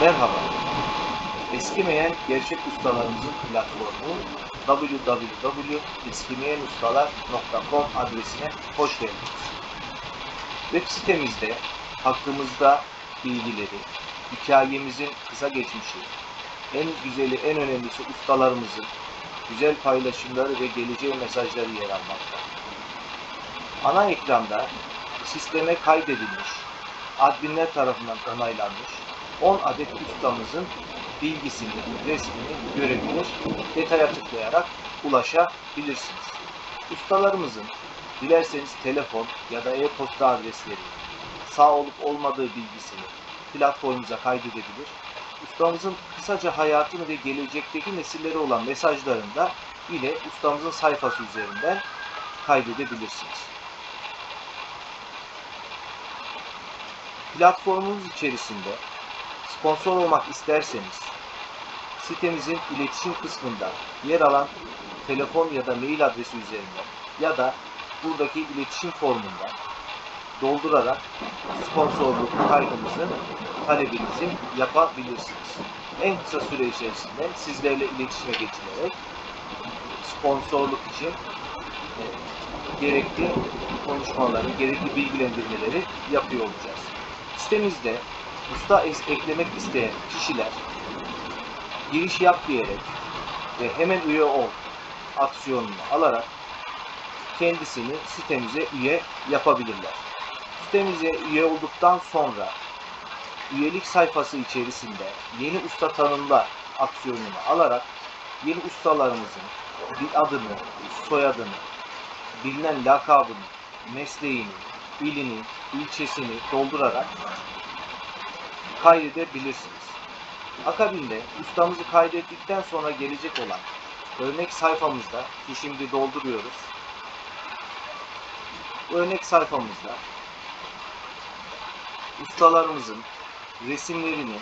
Merhaba. Eskimeyen gerçek ustalarımızın platformu www.eskimeyenustalar.com adresine hoş geldiniz. Web sitemizde hakkımızda bilgileri, hikayemizin kısa geçmişi, en güzeli, en önemlisi ustalarımızın güzel paylaşımları ve geleceğe mesajları yer almakta. Ana ekranda sisteme kaydedilmiş, adminler tarafından onaylanmış 10 adet ustamızın bilgisini, resmini görebilir, detaya tıklayarak ulaşabilirsiniz. Ustalarımızın dilerseniz telefon ya da e-posta adresleri, sağ olup olmadığı bilgisini platformumuza kaydedebilir. Ustamızın kısaca hayatını ve gelecekteki nesilleri olan mesajlarını da yine ustamızın sayfası üzerinden kaydedebilirsiniz. Platformumuz içerisinde sponsor olmak isterseniz sitemizin iletişim kısmında yer alan telefon ya da mail adresi üzerinden ya da buradaki iletişim formunda doldurarak sponsorluk kaydınızı talebinizi yapabilirsiniz. En kısa süre içerisinde sizlerle iletişime geçilerek sponsorluk için e, gerekli konuşmaları, gerekli bilgilendirmeleri yapıyor olacağız. Sitemizde usta eklemek isteyen kişiler giriş yap diyerek ve hemen üye ol aksiyonunu alarak kendisini sitemize üye yapabilirler. Sitemize üye olduktan sonra üyelik sayfası içerisinde yeni usta tanımla aksiyonunu alarak yeni ustalarımızın bir adını, soyadını, bilinen lakabını, mesleğini, ilini, ilçesini doldurarak kaydedebilirsiniz. Akabinde ustamızı kaydettikten sonra gelecek olan örnek sayfamızda ki şimdi dolduruyoruz. Örnek sayfamızda ustalarımızın resimlerini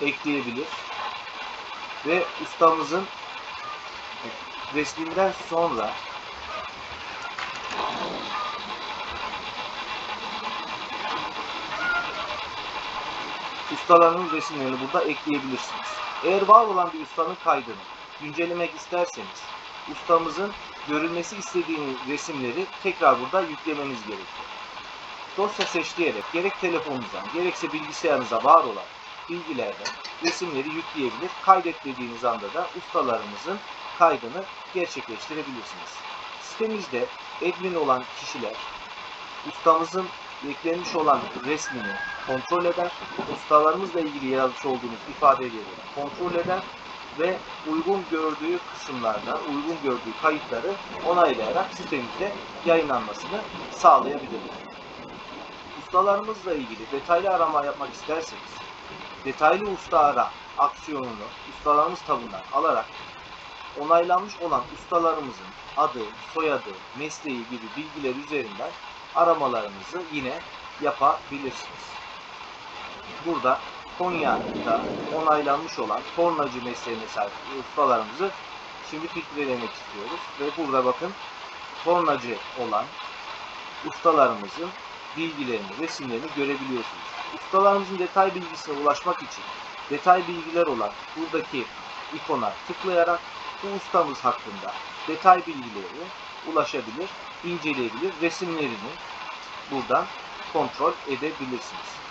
ekleyebilir ve ustamızın resminden sonra ustaların resimlerini burada ekleyebilirsiniz. Eğer var olan bir ustanın kaydını güncellemek isterseniz ustamızın görülmesi istediğiniz resimleri tekrar burada yüklemeniz gerekiyor. Dosya seç diyerek gerek telefonunuzdan gerekse bilgisayarınıza var olan bilgilerden resimleri yükleyebilir. Kaydet dediğiniz anda da ustalarımızın kaydını gerçekleştirebilirsiniz. Sitemizde admin olan kişiler ustamızın eklenmiş olan resmini kontrol eder, ustalarımızla ilgili yazmış olduğumuz ifadeleri kontrol eder ve uygun gördüğü kısımlarda uygun gördüğü kayıtları onaylayarak sitemizde yayınlanmasını sağlayabilirler. Ustalarımızla ilgili detaylı arama yapmak isterseniz detaylı usta ara aksiyonunu ustalarımız tabanından alarak onaylanmış olan ustalarımızın adı, soyadı, mesleği gibi bilgiler üzerinden aramalarınızı yine yapabilirsiniz. Burada Konya'da onaylanmış olan tornacı mesleğine sahip ustalarımızı şimdi filtrelemek istiyoruz. Ve burada bakın tornacı olan ustalarımızın bilgilerini, resimlerini görebiliyorsunuz. Ustalarımızın detay bilgisine ulaşmak için detay bilgiler olan buradaki ikona tıklayarak bu ustamız hakkında detay bilgileri ulaşabilir, inceleyebilir, resimlerini buradan kontrol edebilirsiniz.